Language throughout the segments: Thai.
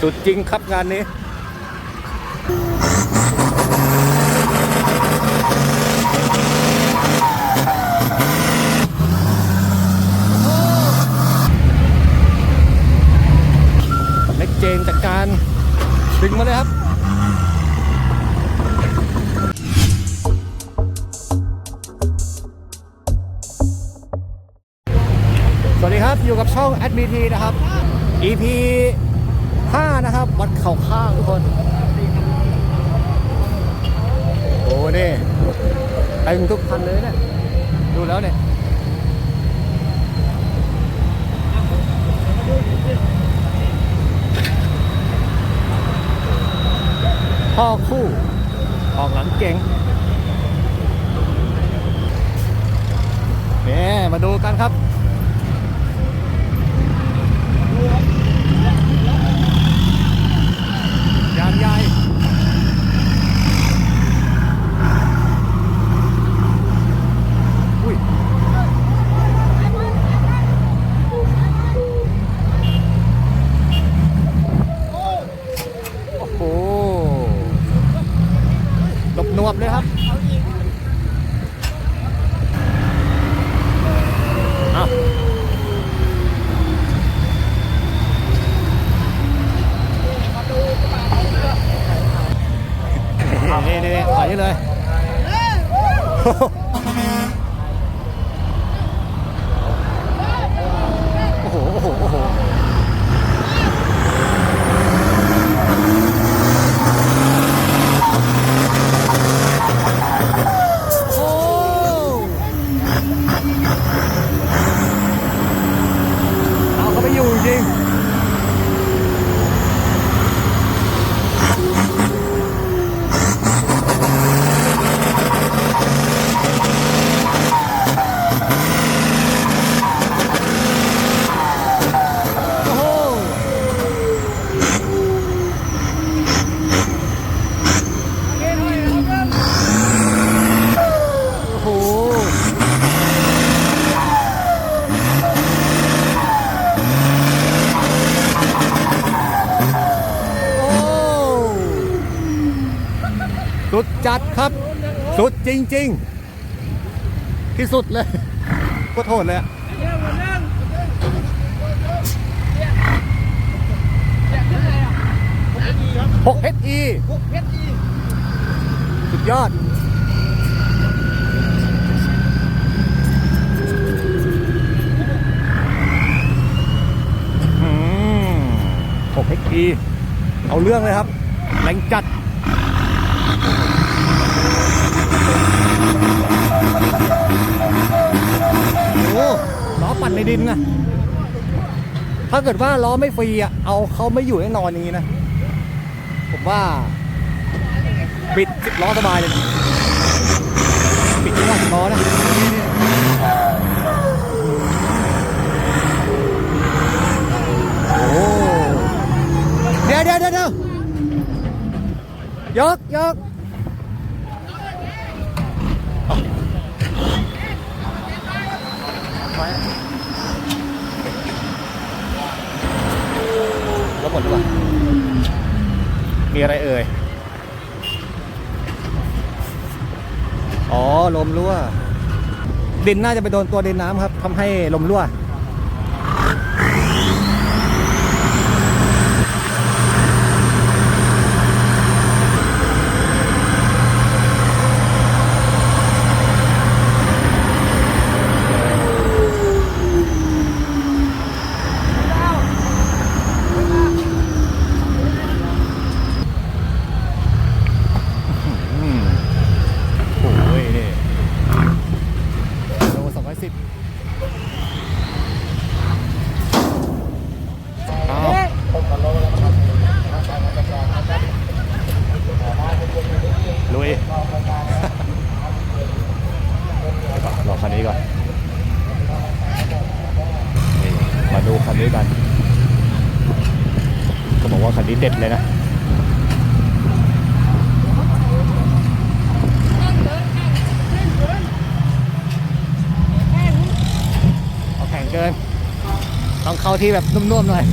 สุดจริงครับงานนี้เล็กเจนจากการดึงมาเลยครับสวัสดีครับ อยู่กับช่อง a d m t นะครับ EP 5 นะครับ วัดเข่าข้างทุกคน โอ้นี่เต็มทุกคันเลยเนี่ย ดูแล้วเนี่ยพ่อคู่ออกหลังเก่งเนี่ยมาดูกันครับ ยางใหญ่อุ้ย โอ้โหหลบนวบเลยครับเอา นี่นี่นี่ถอยเลย โอ้โห โอ้โห โอ้โหเอาเขาไปอยู่จริง โอ้โห โอ้โห โอ้สุดจัดครับ สุด จริง ๆ ที่สุดเลยก็โทษเลยอะหกเอสอีสุดยอดอืม 6XE เอาเรื่องเลยครับแรงจัด โอ้ล้อปั่นในดินนะ ถ้าเกิดว่าล้อไม่ฟรีอะ เอาเขาไม่อยู่แน่นอนอย่างนี้นะ ผมว่า ปิดสิบล้อสบายเลย ปิดที่ว่าสิบล้อนะโอ้เดี๋ยวเดี๋ยวเดี๋ยวเดี๋ยวยก ไว้แล้วหมดหรือเปล่ามีอะไรเอ่ย อ๋อ ลมรั่ว ดินน่าจะไปโดนตัวดินน้ำครับทำให้ลมรั่ว อืมโอ้ยนี่โลสองร้อยสิบเอาลุย รอคันนี้ก่อนนี่มาดูคันนี้กัน ก็บอกว่า คันนี้เด็ดเลยนะเอาแข็งเกิน ต้องเข้าที่แบบนุ่มๆหน่อย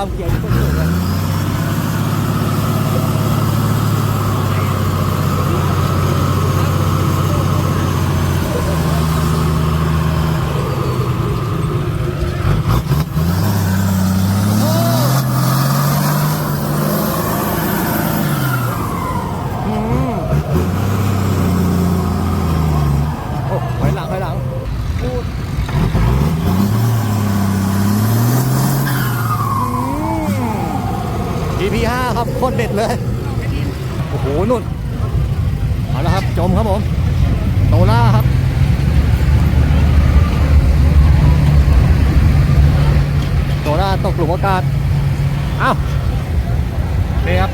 าม P5 ครับโคตรเด็ดเลย โอ้โหนุ่น เอาละครับ จมครับผม โตล่าครับ โตล่าตกหลุมอากาศ เอ้านี่ครับ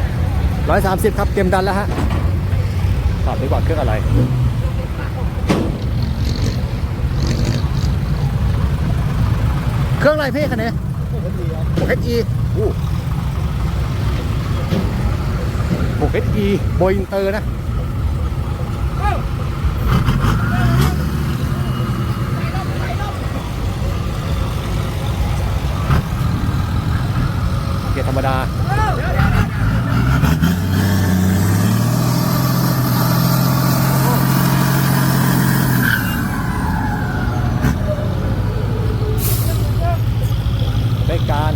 ร้อยสามสิบครับเกมดันแล้วฮะตอบดีกว่าเครื่องอะไรเครื่องอะไรพี่คันนี้โอ้เฮดีครับโอ้เฮดีอู้ 6 SE โบอินเตอร์นะเกียร์ธรรมดาได้การ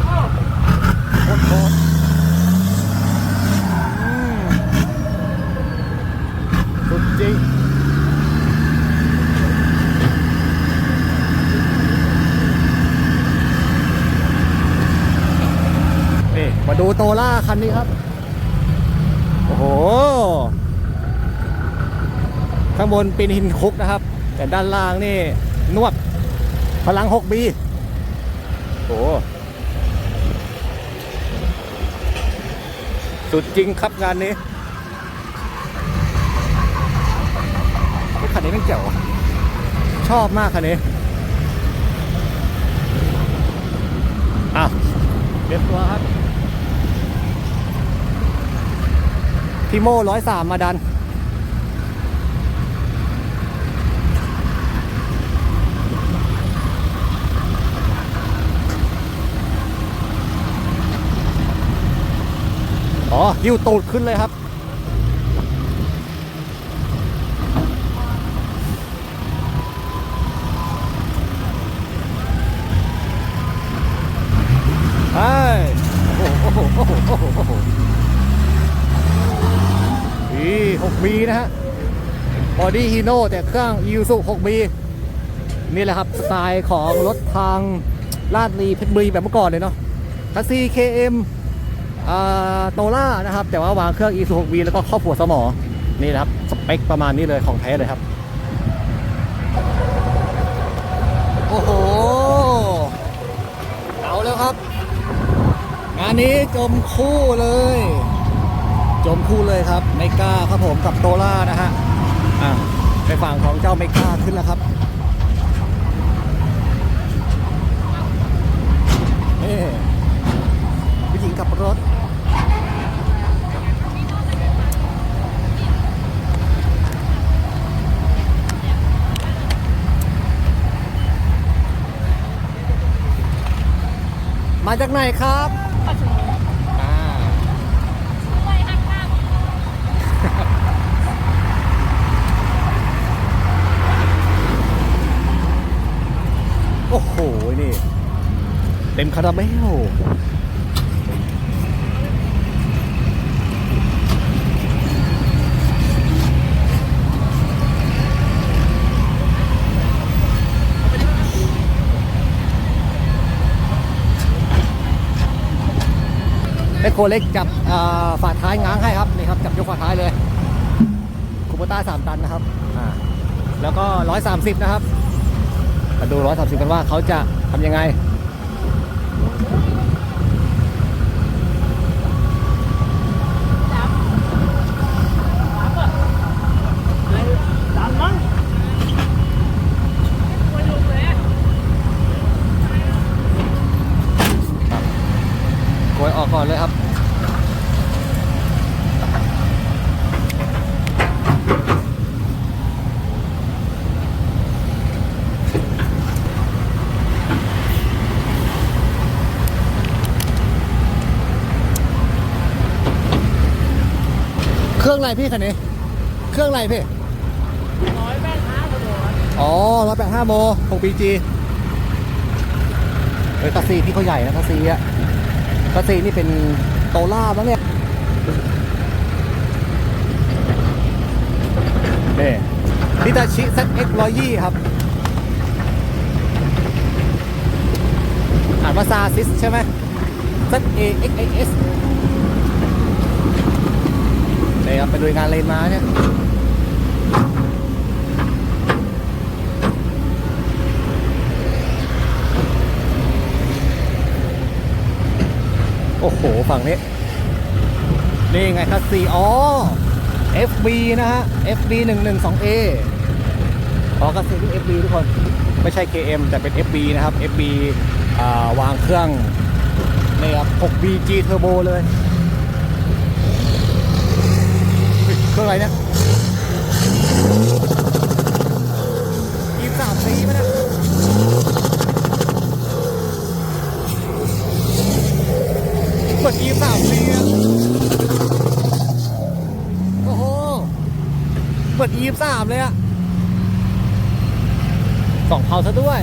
โคตรโคตรอืมสุดจริง นี่ มาดู โตล่าคันนี้ครับ โอ้โห ข้างบนเป็นหินคุกนะครับ แต่ด้านล่างนี่นวดพลัง 6B โอ้โหสุดจริงครับงานนี้คันนี้ไม่งเจ๋วชอบมากคันนี้อะเรียบตัวครับ พี่โม่ร้อยสามมาดัน อ๋อยิ้วตูดขึ้นเลยครับ ไปโอ้โห โอ้โห โอ้โห โอ้โห โอ้โหอีหกบีนะฮะ บ อดี้ฮีโน่แต่เครื่องยูสุ 6 b นี่แหละครับ สไตล์ของรถทางลาดลีเพชรบุรีแบบเมื่อก่อนเลยเนาะคัสซี KM อ่าโตล่านะครับ แต่ว่าวางเครื่อง e 2 6 v แล้วก็ครอบหัวสมอ นี่นะครับ สเปคประมาณนี้เลยของแท้เลยครับ โอ้โห เอาแล้วครับ งานนี้จมคู่เลย จมคู่เลยครับ ไมก้าครับผมกับโตล่านะฮะ อไปฝั่งของเจ้าไมก้าขึ้นแล้วครับนี่ผู้หญิงกับรถมาจากไหนครับอ่า โอ้โห นี่ เต็มคาราเมลแม่โคเล็กจับอ่าฝาท้ายง้างให้ครับนี่ครับจับยกฝาท้ายเลยคูปต้าสามตันนะครับอ่าแล้วก็ร้อยสามสิบนะครับมาดูร้อยสามสิบกันว่าเขาจะทำยังไง โกยออกก่อนเลยครับ โเครื่องอะไรพี่คันนี้ เครื่องอะไรพี่ร้อยแปดห้าโลอ๋อร้อยแปดห้าโม6 BG เฮ้ยตาซีพี่เขาใหญ่นะตาซีอะตาซีนี่เป็นโตล่าบ้างเนี่ยนี่นิตาชิ ZX 120ครับ อ่านว่าซาซิสใช่ไหม Z A X I S นี่ครับไปดูงานเลนมาเนี่ยโอ้โห ฝั่งนี้ นี่ไงคัสซีอ๋อ FB นะฮะ FB 1 1 2 A อ๋อคัสซีที่ FB ทุกคน ไม่ใช่ KM แต่เป็น FB นะครับ FB าวางเครื่องนี่ครับ 6BG Turbo เลย เครื่องอะไรเนี่ยยี่สามซีไหมเนะเหมือนยี่สามซีอะโอ้โหเหมือนยี่สามเลยอะสองเผาซะด้วย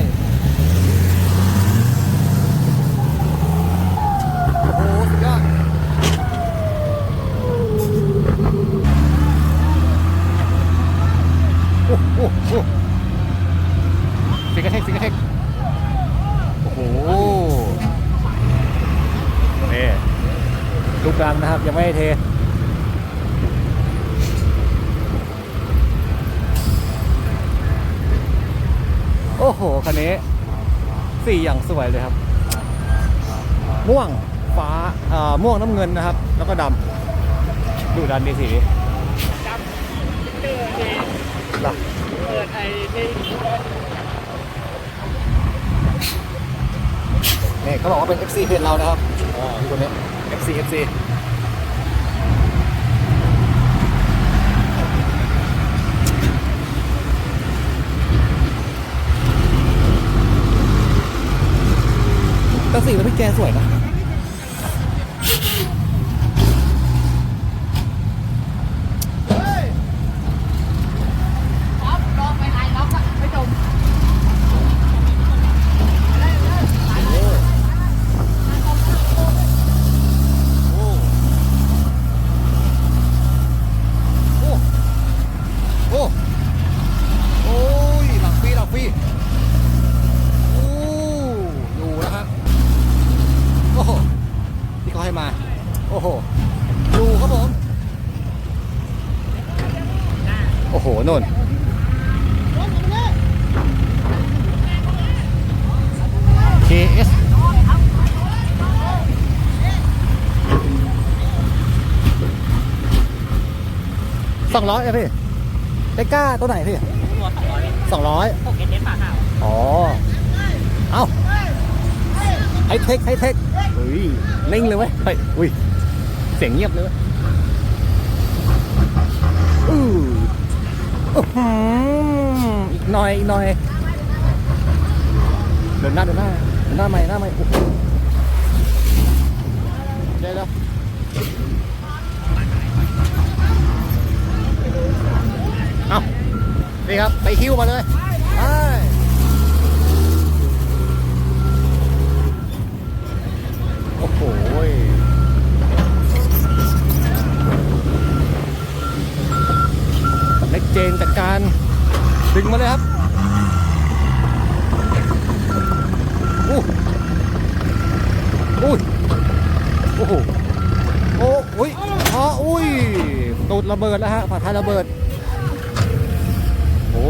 โอ้โห สุดยอด โอ้โหโอ้โหฟิกเกอร์เทคฟิกเกอร์เทคโอ้โหนี่ลูกกลางนะครับ ยังไม่ได้เท โอ้โห คันนี้ สีอย่างสวยเลยครับ ม่วงฟ้าเอ่อม่วงน้ำเงินนะครับ แล้วก็ดำดูดันดีสีนี้จำเจอเองเปิดไอ้นี่นี่เขาบอกว่าเป็น FC เพจเรานะครับอ่าคนนี้ FC FC สีแล้วพี่แกสวยนะ ล็อกล็อกไปไหนล็อกอะไม่จม โอ้โอ้โอ้โอ้ยหลังปีหลังปีโอ้ดูนะครับโอ้โหที่เขาให้มา โอ้โห ดูครับผม โอ้โหนุ่น KS สองร้อยอะพี่เล็กก้าตัวไหนพี่ตัวสองร้อยสองร้อยหกเอเทสฝาขาวอ๋อ เอาไฮเทคไฮเทคเฮ้ยนิ่งเลยเว้ยเฮ้ยอุ้ยเสียงเงียบเลยเว้ยอืออื้อหืออีกหน่อยอีกหน่อยเดินหน้าเดินหน้าเดินหน้าใหม่หน้าใหม่โอ้โหได้แล้ว เอา นี่ครับไปคิวมาเลยไปโอ้โหเล็กเจนจากการ ดึงมาเลยครับอู้อุ้ยโอ้โหโอ้อุ้ยอ๋ออุ้ยตูดระเบิดแล้วฮะฝาท้ายระเบิด โอ้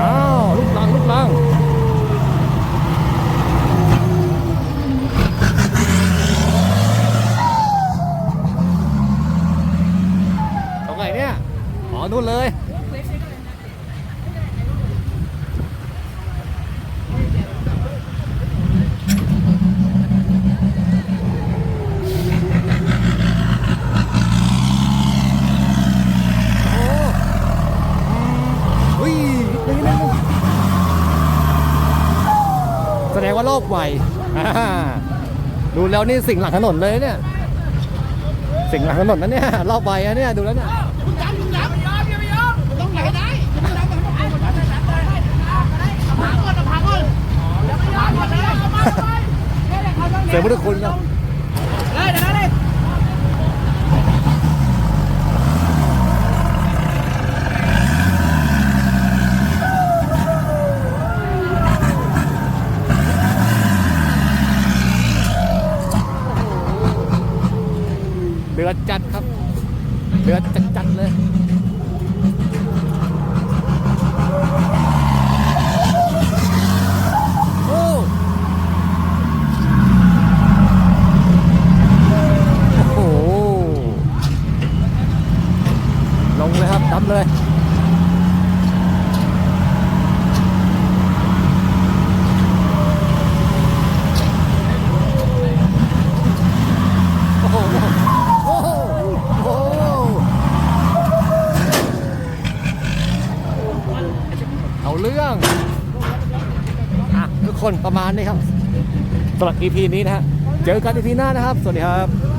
อ้าวลูกลังลูกลังตรงไหนเนี่ย อ๋อนู่นเลย โอ้อืมอุ้ยนิดนึงนิดนึงแสดง ว่าโลกไวอ่าดูแล้วนี่สิ่งหลังถนนเลยเนี่ย สิ่งหลังถนนนะเนี่ยรอบไปอะเนี่ยดูแล้วเนี่ยต้องไหนได้ต้องไหนต้องไหนต้องไหนพังก่อนพังก่อนเดี๋ยวไม่ยอมก่อนเลยเอามาไปเนี่ยเขาต้อง เสียพุทธคุณนะ เลยเดี๋ยวเลย เดือดจัดครับ เดือดจัดจัดๆเลย โอ้โอ้โห ลงเลยครับดำเลย โอ้โห โอ้โห โอ้โหเอาเรื่อง อะ ทุกคน ประมาณนี้ครับสำหรับ EP นี้นะฮะ เจอกัน EP หน้านะครับ สวัสดีครับ